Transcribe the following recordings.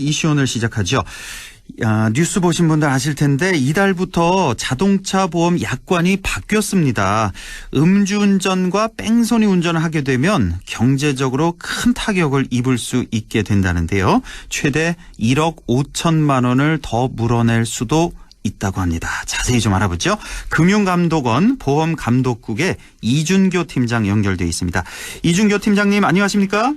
이슈 오늘 시작하죠. 아, 뉴스 보신 분들 아실 텐데 이달부터 자동차 보험 약관이 바뀌었습니다. 음주운전과 뺑소니 운전을 하게 되면 경제적으로 큰 타격을 입을 수 있게 된다는데요. 최대 1억 5천만 원을 더 물어낼 수도 있다고 합니다. 자세히 좀 알아보죠. 금융감독원 보험감독국의 이준교 팀장 연결돼 있습니다. 이준교 팀장님 안녕하십니까?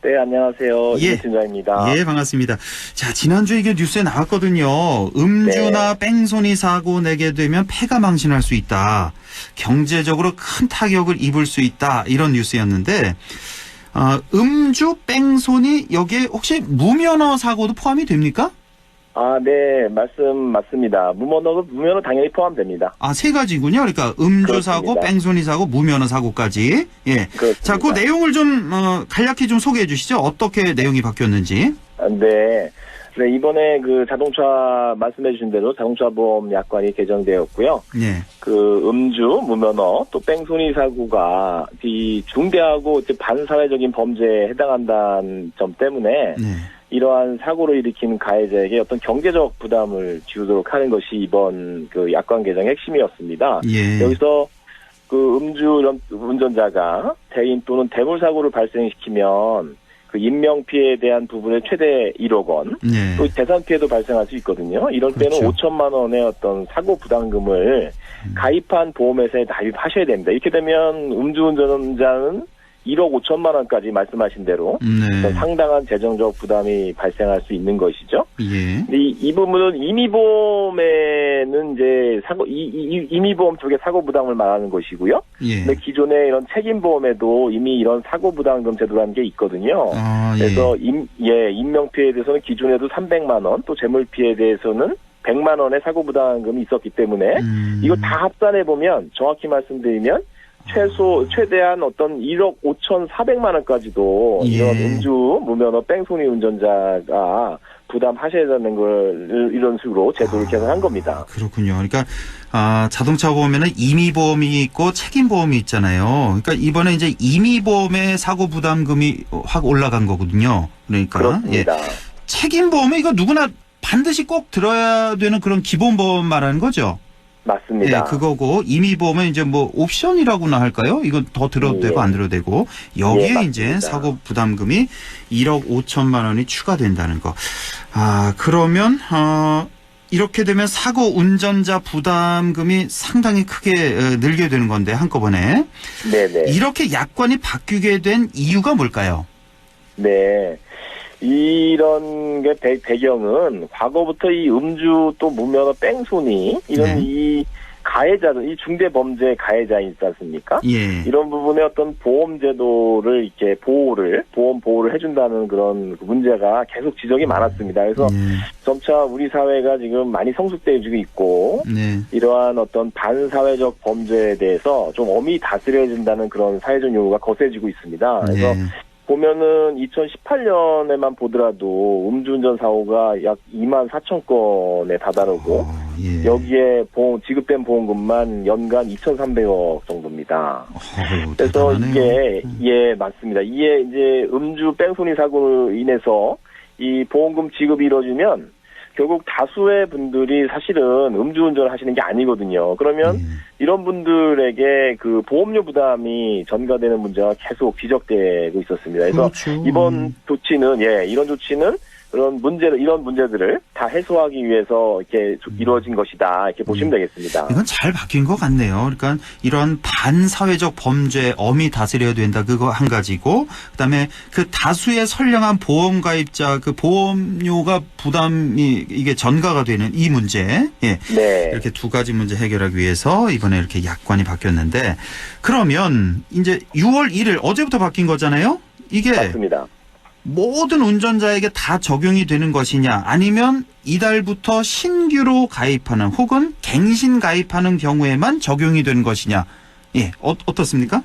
네, 안녕하세요. 예. 이팀장입니다. 예, 반갑습니다. 자, 지난주에 이게 뉴스에 나왔거든요. 음주나 네. 뺑소니 사고 내게 되면 폐가 망신할 수 있다. 경제적으로 큰 타격을 입을 수 있다. 이런 뉴스였는데, 아, 음주, 뺑소니, 여기에 혹시 무면허 사고도 포함이 됩니까? 아, 네, 말씀 맞습니다. 무면허, 무면허 당연히 포함됩니다. 아, 세 가지군요. 그러니까 음주 사고, 그렇습니다. 뺑소니 사고, 무면허 사고까지. 예. 그렇습니다. 자, 그 내용을 좀, 어, 간략히 좀 소개해 주시죠. 어떻게 내용이 바뀌었는지. 아, 네. 네, 이번에 그 자동차 말씀해 주신 대로 자동차 보험 약관이 개정되었고요. 예. 그 음주, 무면허, 또 뺑소니 사고가 이 중대하고 반사회적인 범죄에 해당한다는 점 때문에 네. 이러한 사고를 일으킨 가해자에게 어떤 경제적 부담을 지우도록 하는 것이 이번 그 약관 개정의 핵심이었습니다. 예. 여기서 그 음주 연- 운전자가 대인 또는 대물 사고를 발생시키면 그 인명 피해에 대한 부분의 최대 1억 원, 네. 또 재산 피해도 발생할 수 있거든요. 이럴 때는 그렇죠. 5천만 원의 어떤 사고 부담금을 가입한 보험회사에 납입하셔야 됩니다. 이렇게 되면 음주운전자는 1억 5천만 원까지 말씀하신 대로 네. 상당한 재정적 부담이 발생할 수 있는 것이죠. 예. 이, 이 부분은 임의보험에는 이제 사고 이, 이, 임의보험 쪽에 사고 부담을 말하는 것이고요. 예. 근데 기존에 이런 책임보험에도 이미 이런 사고 부담금 제도라는 게 있거든요. 아, 예. 그래서 임, 예, 인명 피해에 대해서는 기존에도 300만 원, 또 재물 피해에 대해서는 100만 원의 사고 부담금이 있었기 때문에 음. 이거 다 합산해 보면 정확히 말씀드리면 최소 최대한 어떤 1억 5천4백만 원까지도 예. 이런 음주 무면허 뺑소니 운전자가 부담하셔야 되는 걸 이런 식으로 제도를 아. 개선한 겁니다. 그렇군요. 그러니까 아, 자동차 보험에는 임의 보험이 있고 책임 보험이 있잖아요. 그러니까 이번에 이제 임의 보험의 사고 부담금이 확 올라간 거거든요. 그러니까 예. 그렇습니다. 책임 보험은 이거 누구나 반드시 꼭 들어야 되는 그런 기본 보험 말하는 거죠. 맞습니다. 예, 그거고 임의보험은 이제 뭐 옵션이라고나 할까요? 이건 더 들어도 예. 되고 안 들어도 되고 여기에 예, 이제. 사고 부담금이 1억 5천만 원이 추가된다는 거. 아 그러면 어. 이렇게 되면 사고 운전자 부담금이 상당히 크게 어, 늘게 되는 건데 한꺼번에 네네. 이렇게 약관이 바뀌게 된 이유가 뭘까요? 네. 이런 게 배, 배경은 과거부터 이 음주 또 무면허 뺑소니 이런 네. 이 가해자들 이 중대 범죄 가해자 있지 않습니까? 예. 이런 부분에 어떤 보험 제도를 이렇게 보호를 보험 보호를 해준다는 그런 그 문제가 계속 지적이 많았습니다. 그래서 네. 점차 우리 사회가 지금 많이 성숙돼지고 있고 네. 이러한 어떤 반사회적 범죄에 대해서 좀 엄히 다스려야 된다는 그런 사회적 요구가 거세지고 있습니다. 그래서 네. 보면은 2018년에만 보더라도 음주운전 사고가 약 2만 4천 건에 다다르고 어, 예. 여기에 보험 지급된 보험금만 연간 2,300억 정도입니다. 어우, 그래서. 이게 예 맞습니다. 이게 이제 음주 뺑소니 사고로 인해서 이 보험금 지급이 이루어지면 결국 다수의 분들이 사실은 음주운전을 하시는 게 아니거든요. 그러면 예. 이런 분들에게 그 보험료 부담이 전가되는 문제가 계속 지적되고 있었습니다. 그래서 그렇죠. 이번 조치는 예 이런 조치는 그런 문제를 이런 문제들을 다 해소하기 위해서 이렇게 조- 이루어진 것이다 이렇게 보시면 되겠습니다. 이건 잘 바뀐 것 같네요. 그러니까 이런 반사회적 범죄 엄히 다스려야 된다 그거 한 가지고 그다음에 그 다수의 선량한 보험 가입자 그 보험료가 부담이 이게 전가가 되는 이 문제 예. 네. 이렇게 두 가지 문제 해결하기 위해서 이번에 이렇게 약관이 바뀌었는데 그러면 이제 6월 1일 어제부터 바뀐 거잖아요. 이게 맞습니다. 모든 운전자에게 다 적용이 되는 것이냐 아니면 이달부터 신규로 가입하는 혹은 갱신 가입하는 경우에만 적용이 되는 것이냐 예 어, 어떻습니까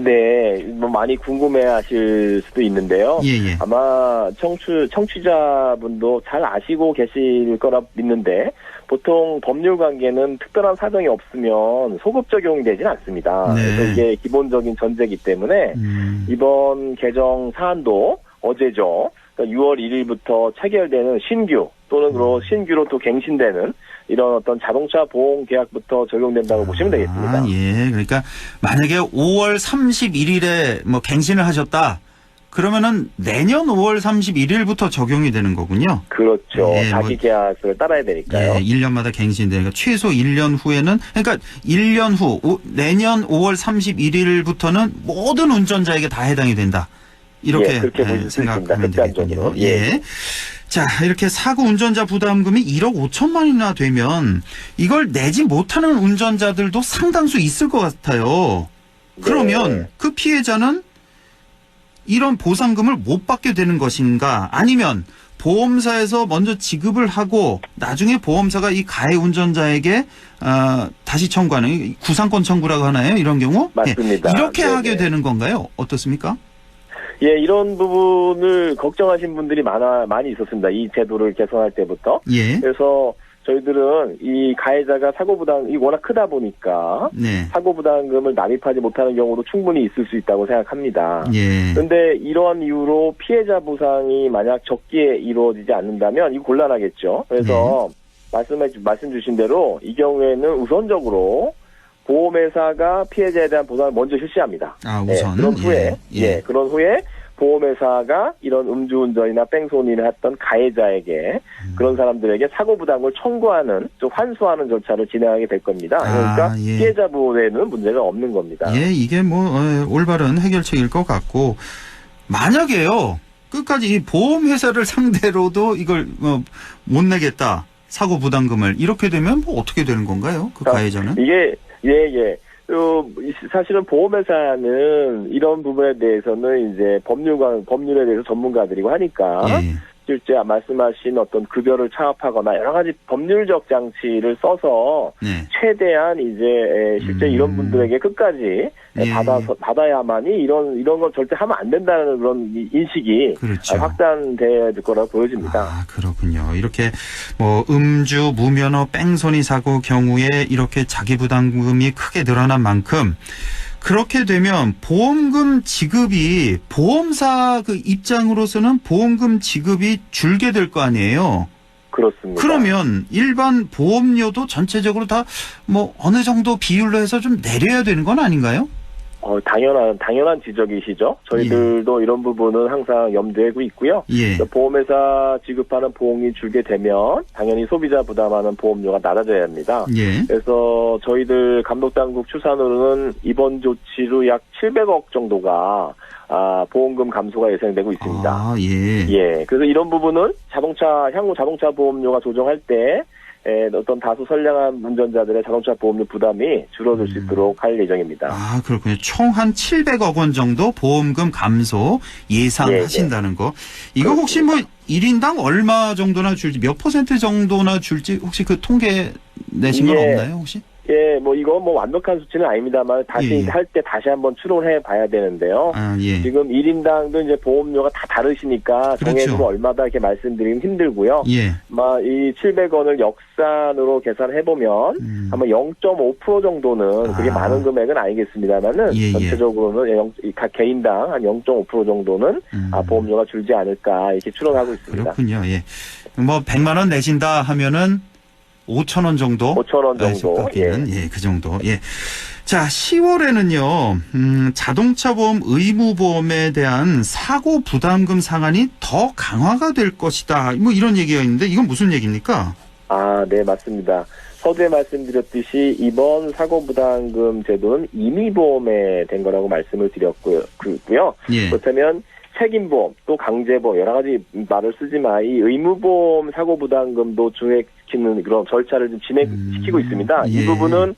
네, 뭐 많이 궁금해하실 수도 있는데요. 예 예 아마 청취 청취자분도 잘 아시고 계실 거라 믿는데 보통 법률 관계는 특별한 사정이 없으면 소급 적용이 되진 않습니다. 네. 그래서 이게 기본적인 전제이기 때문에 음, 이번 개정 사안도 어제죠. 6월 1일부터 체결되는 신규 또는 그 신규로 또 갱신되는 이런 어떤 자동차 보험 계약부터 적용된다고 보시면 되겠습니다. 아, 예. 그러니까 만약에 5월 31일에 뭐 갱신을 하셨다. 그러면은 내년 5월 31일부터 적용이 되는 거군요. 그렇죠. 예, 자기 뭐- 계약서를 따라야 되니까요. 예, 1년마다 갱신되니까 최소 1년 후에는 그러니까 1년 후 오- 내년 5월 31일부터는 모든 운전자에게 다 해당이 된다. 이렇게 예, 그렇게 수 생각하면. 되겠군요. 예. 예. 자, 이렇게 사고 운전자 부담금이 1억 5천만 원이나 되면 이걸 내지 못하는 운전자들도 상당수 있을 것 같아요. 그러면 네. 그 피해자는 이런 보상금을 못 받게 되는 것인가? 아니면 보험사에서 먼저 지급을 하고 나중에 보험사가 이 가해 운전자에게 어, 다시 청구하는 이 구상권 청구라고 하나요? 이런 경우? 맞습니다. 예, 이렇게 네네. 하게 되는 건가요? 어떻습니까? 예, 이런 부분을 걱정하신 분들이 많아 많이 있었습니다. 이 제도를 개선할 때부터. 예. 그래서 저희들은 이 가해자가 사고 부담이 워낙 크다 보니까 네. 사고 부담금을 납입하지 못하는 경우도 충분히 있을 수 있다고 생각합니다. 예. 그런데 이러한 이유로 피해자 보상이 만약 적게 이루어지지 않는다면 이거 곤란하겠죠. 그래서 말씀해 주- 말씀 주신 대로 이 경우에는 우선적으로 보험회사가 피해자에 대한 보상을 먼저 실시합니다. 아, 예, 우선. 그런 후에 예. 예. 그런 후에 보험회사가 이런 음주운전이나 뺑소니를 했던 가해자에게 음. 그런 사람들에게 사고 부담을 청구하는 좀 환수하는 절차를 진행하게 될 겁니다. 그러니까 아, 예. 피해자 보호에는 문제가 없는 겁니다. 예, 이게 뭐 어, 올바른 해결책일 것 같고 만약에요 끝까지 이 보험회사를 상대로도 이걸 어, 못 내겠다 사고 부담금을 이렇게 되면 뭐 어떻게 되는 건가요? 그 아, 가해자는? 이게 예 예. 어, 이- 사실은 보험회사는 이런 부분에 대해서는 이제 법률관 법률에 대해서 전문가들이고 하니까 예. 실제 말씀하신 어떤 급여를 차압하거나 여러 가지 법률적 장치를 써서 네. 최대한 이제 에, 실제 음. 이런 분들에게 끝까지 예. 받아서 받아야만이 이런 이런 걸 절대 하면 안 된다는 그런 이- 인식이 그렇죠. 확산될 거라고 보여집니다. 아, 그렇군요. 이렇게 뭐 음주, 무면허, 뺑소니 사고 경우에 이렇게 자기 부담금이 크게 늘어난 만큼 그렇게 되면 보험금 지급이 보험사 그 입장으로서는 보험금 지급이 줄게 될 거 아니에요. 그렇습니다. 그러면 일반 보험료도 전체적으로 다 뭐 어느 정도 비율로 해서 좀 내려야 되는 건 아닌가요? 어, 당연한 당연한 지적이시죠. 저희들도 이런 부분은 항상 염두에 두고 있고요. 예. 보험회사 지급하는 보험이 줄게 되면 당연히 소비자 부담하는 보험료가 낮아져야 합니다. 예. 그래서 저희들 감독당국 추산으로는 이번 조치로 약 700억 정도가 아, 보험금 감소가 예상되고 있습니다. 아, 예. 예, 그래서 이런 부분은 자동차 향후 자동차 보험료가 조정할 때 에, 어떤 다소 선량한 운전자들의 자동차 보험료 부담이 줄어들 수 음. 있도록 할 예정입니다. 아, 그렇군요. 총 한 700억 원 정도 보험금 감소 예상하신다는 거. 이거 혹시 뭐 1인당 얼마 정도나 줄지, 몇 퍼센트 정도나 줄지 혹시 그 통계 내신 건 예. 없나요, 혹시? 예, 뭐 이거 뭐 완벽한 수치는 아닙니다만 다시 예, 예. 할때 다시 한번 추론해 봐야 되는데요. 아, 예. 지금 1인당도 이제 보험료가 다 다르시니까 그렇죠. 정액으로 얼마다 이렇게 말씀드리긴 힘들고요. 예. 아마 이 700원을 역산으로 계산해 보면 음. 아마 0.5% 정도는 그게 아. 많은 금액은 아니겠습니다만은 예, 예. 전체적으로는 영- 이각 개인당 한 0.5% 정도는 음. 아, 보험료가 줄지 않을까 이렇게 추론하고 있습니다. 그렇군요. 예. 뭐 100만 원 내신다 하면은 5천 원 정도 5천 원 정도. 예. 예, 그 정도. 예. 자, 10월에는요. 음, 자동차 보험 의무 보험에 대한 사고 부담금 상한이 더 강화가 될 것이다. 뭐 이런 얘기가 있는데 이건 무슨 얘기입니까? 아, 네, 맞습니다. 서두에 말씀드렸듯이 이번 사고부담금 제도는 임의보험에 된 거라고 말씀을 드렸고요. 그고요. 예. 그렇다면 책임보험, 또 강제보험 여러 가지 말을 쓰지만 이 의무보험 사고 부담금도 증액시키는 그런 절차를 좀 진행시키고 음, 있습니다. 예. 이 부분은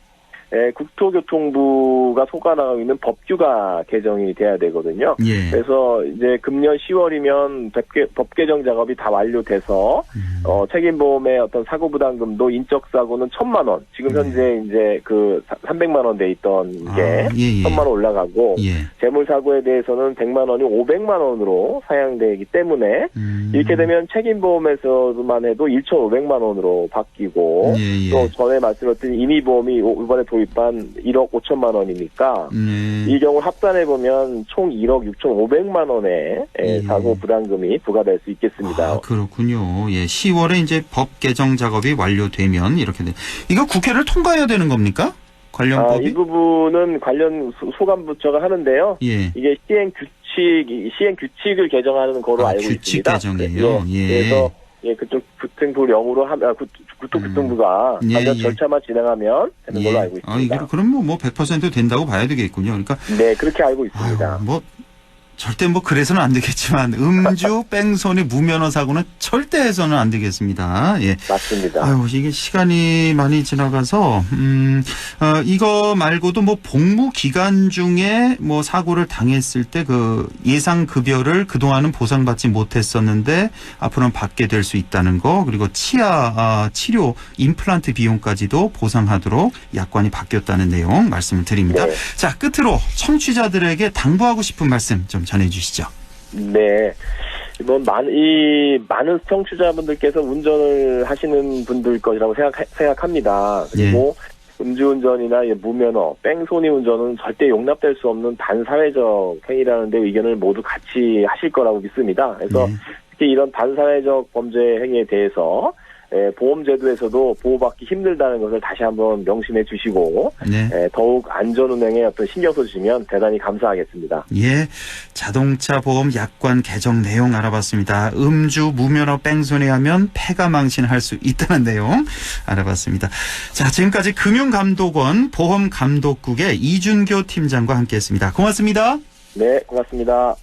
에, 국토교통부가 속아나가고 있는 법규가 개정이 돼야 되거든요. 예. 그래서 이제 금년 10월이면 법 개정 작업이 다 완료돼서 음. 어, 책임보험의 어떤 사고 부담금도 인적 사고는 천만 원. 지금 네. 현재 이제 그 300만 원 돼 있던 게 아, 예, 예. 천만 원 올라가고 예. 재물 사고에 대해서는 100만 원이 500만 원으로 상향되기 때문에 음. 이렇게 되면 책임보험에서만 해도 1,500만 원으로 바뀌고 예, 예. 또 전에 말씀드렸듯이 임의보험이 오- 이번에 도입 도입한 1억 5천만 원이니까 네. 이 경우 합산해 보면 총 1억 6,500만 원의 예, 예. 사고 부담금이 부과될 수 있겠습니다. 아, 그렇군요. 예, 10월에 이제 법 개정 작업이 완료되면 이렇게 돼. 이거 국회를 통과해야 되는 겁니까? 관련 아, 법이? 이 부분은 관련 소- 소관부처가 하는데요. 예. 이게 시행 규칙 시행 규칙을 개정하는 거로 아, 알고 규칙 있습니다. 개정이에요? 예. 그래서 예 그쪽 교통부령으로 하면 아, 구- 교통교통부가 음. 예, 관련 예. 절차만 진행하면 되는 걸로 예. 알고 아, 있습니다. 이게 그럼 뭐, 뭐 100% 된다고 봐야 되겠군요. 그러니까 네 그렇게 알고 있습니다. 아유, 뭐 절대 뭐 그래서는 안 되겠지만 음주 뺑소니 무면허 사고는 절대 해서는 안 되겠습니다. 예. 맞습니다. 아유, 이게 시간이 많이 지나가서, 음, 어, 이거 말고도 뭐 복무 기간 중에 뭐 사고를 당했을 때 그 예상 급여를 그 동안은 보상받지 못했었는데 앞으로는 받게 될 수 있다는 거, 그리고 치아 아, 치료 임플란트 비용까지도 보상하도록 약관이 바뀌었다는 내용 말씀을 드립니다. 네. 자, 끝으로 청취자들에게 당부하고 싶은 말씀 좀 전해주시죠. 네. 이번 많, 이, 많은 청취자분들께서 운전을 하시는 분들 것이라고 생각, 생각합니다. 그리고 예. 음주운전이나 이 무면허, 뺑소니 운전은 절대 용납될 수 없는 반사회적 행위라는 데 의견을 모두 같이 하실 거라고 믿습니다. 그래서 네. 특히 이런 반사회적 범죄 행위에 대해서 에, 보험제도에서도 보호받기 힘들다는 것을 다시 한번 명심해 주시고 네. 에, 더욱 안전운행에 어떤 신경 써주시면 대단히 감사하겠습니다. 예, 자동차 보험 약관 개정 내용 알아봤습니다. 음주 무면허 뺑소니 하면 폐가 망신할 수 있다는 내용 알아봤습니다. 자, 지금까지 금융감독원 보험감독국의 이준교 팀장과 함께했습니다. 고맙습니다. 네, 고맙습니다.